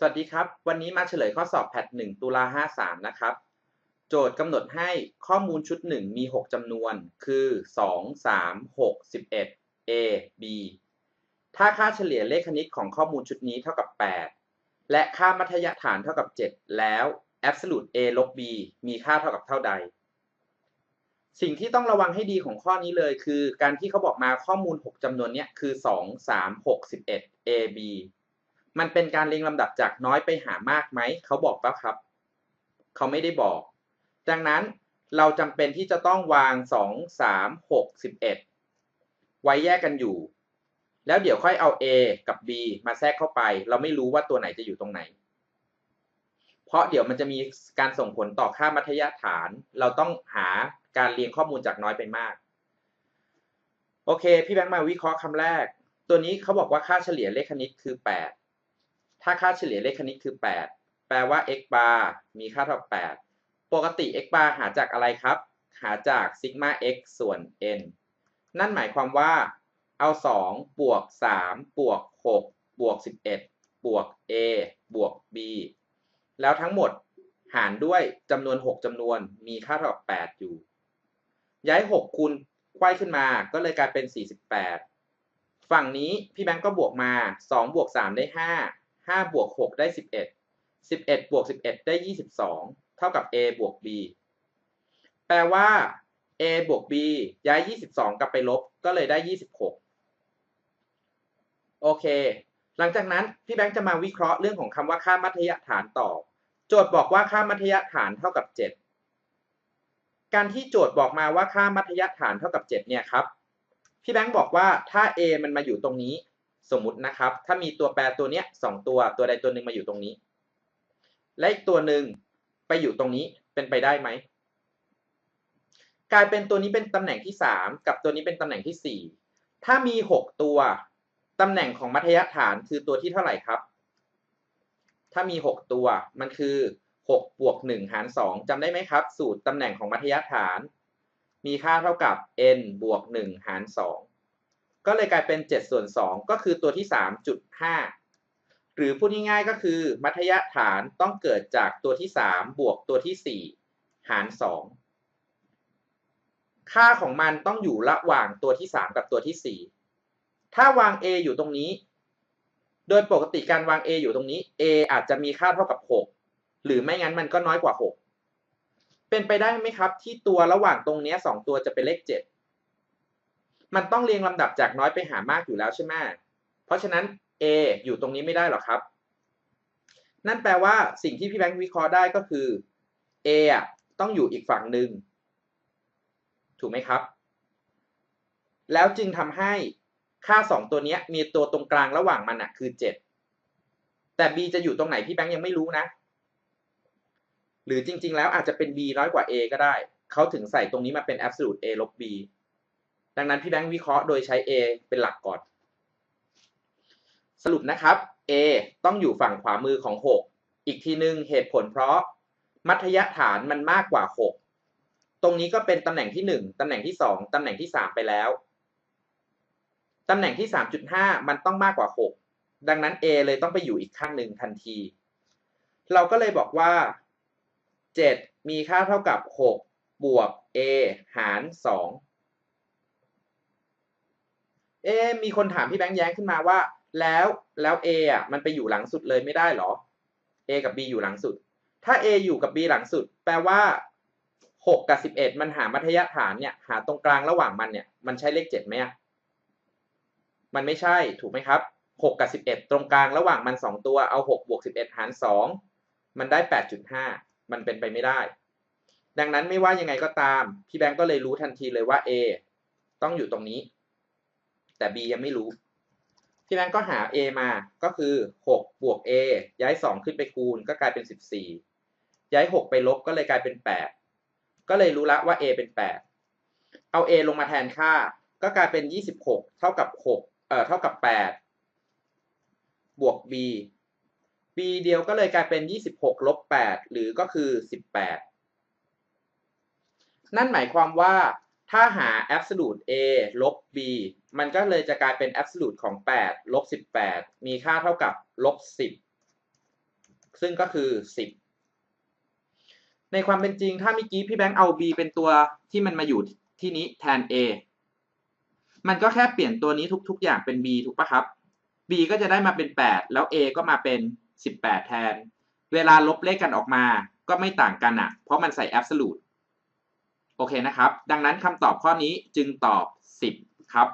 สวัสดีครับ วันนี้มาเฉลยข้อสอบแพท1ตุลา53 นะครับ โจทย์กำหนดให้ข้อมูลชุด 1 มี 6จำนวน คือ 2 3 6 11 a b ถ้าค่าเฉลี่ยเลขคณิตของข้อมูลชุดนี้เท่ากับ 8 และค่ามัธยฐานเท่ากับ 7 แล้ว absolute a ลบ b มีค่าเท่ากับเท่าใด สิ่งที่ต้องระวังให้ดีของข้อนี้เลยคือ การที่เขาบอกมาข้อมูล 6จำนวนเนี้ยคือ 2 3 6 11 a b มันเป็นการเรียงลำดับจากน้อยไปหามากไหม เขาบอกป่ะครับ เขาไม่ได้บอก ดังนั้นเราจำเป็นที่จะต้องวาง 2 3 6 11 ไว้แยกกันอยู่ แล้วเดี๋ยวค่อยเอา A กับ B มาแทรกเข้าไป เราไม่รู้ว่าตัวไหนจะอยู่ตรงไหน เพราะเดี๋ยวมันจะมีการส่งผลต่อค่ามัธยฐาน เราต้องหาการเรียงข้อมูลจากน้อยไปมาก โอเค พี่แบงค์มาวิเคราะห์คำแรก ตัวนี้เขาบอกว่าค่าเฉลี่ยเลขคณิตคือ 8 ถ้าค่าเฉลี่ยเลขคณิตคือ 8 แปลว่า x bar มีค่าเท่า 8 ปกติ x bar หาจากอะไรครับ หาจากซิกมา x ส่วน n นั่นหมายความว่า เอา 2 บวก 3 บวก 6 บวก 11 บวก a บวก b แล้วทั้งหมดหารด้วยจำนวน 6จำนวนมีค่าเท่ากับ8อยู่ ย้าย 6 คูณไขว้ขึ้นมาก็เลยกลายเป็น 48 ฝั่งนี้พี่แบงก์ก็บวกมา 2 บวก 3 ได้ 5 ห้าบวกหกได้สิบเอ็ดสิบเอ็ดบวกสิบเอ็ดได้ยี่สิบสองเท่ากับ a บวก b แปลว่า a บวก b ย้ายยี่สิบสองกลับไปลบก็เลยได้ยี่สิบหกโอเค หลังจากนั้น พี่แบงค์จะมาวิเคราะห์เรื่องของคำว่าค่ามัธยฐานต่อ โจทย์บอกว่าค่ามัธยฐานเท่ากับเจ็ดการที่โจทย์บอกมาว่าค่ามัธยฐานเท่ากับเจ็ดเนี่ยครับ พี่แบงค์บอกว่าถ้า a มันมาอยู่ตรงนี้ สมมุตินะครับ ถ้ามีตัวแปรตัวเนี้ยสองตัวตัวใดตัวหนึ่งมาอยู่ตรงนี้ และอีกตัวหนึ่งไปอยู่ตรงนี้เป็นไปได้ไหมกลายเป็นตัวนี้เป็นตำแหน่งที่สามกับตัวนี้เป็นตำแหน่งที่สี่ถ้ามีหกตัว ตำแหน่งของมัธยฐานคือตัวที่เท่าไหร่ครับ ถ้ามีหกตัวมันคือหกบวกหนึ่งหารสองจำได้ไหมครับ สูตรตำแหน่งของมัธยฐาน มีค่าเท่ากับ n บวกหนึ่งหารสอง ก็เลยกลายเป็น 7 ส่วน 2 ก็คือตัวที่ 3.5 หรือพูดง่ายๆก็คือมัธยฐานต้องเกิดจากตัวที่ 3 บวกตัวที่ 4 หาร 2 ค่าของมันต้องอยู่ระหว่างตัวที่ 3 กับตัวที่ 4 ถ้าวาง a อยู่ตรงนี้ โดยปกติการวาง a อยู่ตรงนี้ a อาจจะมีค่าเท่ากับ 6 หรือไม่งั้นมันก็น้อยกว่า 6 เป็นไปได้ไหมครับ ที่ตัวระหว่างตรงนี้2ตัวจะเป็นเลข 7 มันต้องเรียงลำดับจากน้อยไปหามากอยู่แล้วใช่ไหมเพราะฉะนั้น A อยู่ตรงนี้ไม่ได้หรอกครับ นั่นแปลว่าสิ่งที่พี่แบงค์วิเคราะห์ได้ก็คือ A อะต้องอยู่อีกฝั่งหนึ่งถูกไหมครับ แล้วจึงทำให้ค่า 2 ตัวนี้มีตัวตรงกลางระหว่างมันอะคือ 7 แต่ B จะอยู่ตรงไหนพี่แบงค์ยังไม่รู้นะ หรือจริง ๆ แล้วอาจจะเป็น B น้อยกว่า A ก็ได้ เขาถึงใส่ตรงนี้มาเป็น absolute A ลบ B ดังนั้นพี่แบงค์วิเคราะห์โดยใช้ A เป็นหลักก่อน สรุปนะครับ A ต้องอยู่ฝั่งขวามือของ 6 อีกทีหนึ่งเหตุผลเพราะมัธยฐานมันมากกว่า 6 ตรงนี้ก็เป็นตำแหน่งที่ 1 ตำแหน่งที่ 2 ตำแหน่งที่ 3 ไปแล้ว ตำแหน่งที่ 3.5 มันต้องมากกว่า 6 ดังนั้น A เลยต้องไปอยู่อีกข้างหนึ่งทันที เราก็เลยบอกว่า 7 มีค่าเท่ากับ 6 บวก A หาร 2 เอ๊มีคนถามพี่แบงค์แย้งขึ้นมาว่า แล้วแล้ว A อะมันไปอยู่หลังสุดเลยไม่ได้หรอ A กับ B อยู่หลังสุด ถ้า A อยู่กับ B หลังสุด แปลว่า 6 กับ 11 มันหามัธยฐานเนี่ย หาตรงกลางระหว่างมันเนี่ย มันใช่เลข7ไหมอะ มันไม่ใช่ถูกไหมครับ 6 กับ 11 ตรงกลางระหว่างมัน 2 ตัว เอา 6 บวก 11 หาร 2 มันได้ 8.5 มันเป็นไปไม่ได้ ดังนั้นไม่ว่ายังไงก็ตาม พี่แบงก์ก็เลยรู้ทันทีเลยว่า A ต้องอยู่ตรงนี้ แต่ b ยังไม่รู้พี่แบงก์ก็หา a มาก็คือ 6 บวก a ย้าย 2 ขึ้นไปคูณก็กลายเป็น 14 ย้าย 6 ไปลบก็เลยกลายเป็น 8 ก็เลยรู้ละว่า a เป็น 8 เอา a ลงมาแทนค่า ก็กลายเป็น 26 เท่ากับ6เอ่อเท่ากับ 8 บวก b b เดียวก็เลยกลายเป็น 26 ลบ 8 หรือก็คือ 18 นั่นหมายความว่า ถ้าหา absolute a ลบ b มันก็เลยจะกลายเป็น absolute ของ 8 ลบ 18 มีค่าเท่ากับลบ 10 ซึ่งก็คือ 10 ในความเป็นจริง ถ้าเมื่อกี้พี่แบงค์เอา b เป็นตัวที่มันมาอยู่ที่นี้แทน a มันก็แค่เปลี่ยนตัวนี้ทุก ๆ อย่างเป็น b ถูกปะครับ b ก็จะได้มาเป็น 8 แล้ว a ก็มาเป็น 18 แทน เวลาลบเลขกันออกมา ก็ไม่ต่างกันอะเพราะมันใส่ absolute โอเคนะครับ ดังนั้นคำตอบข้อนี้จึงตอบ 10 ครับ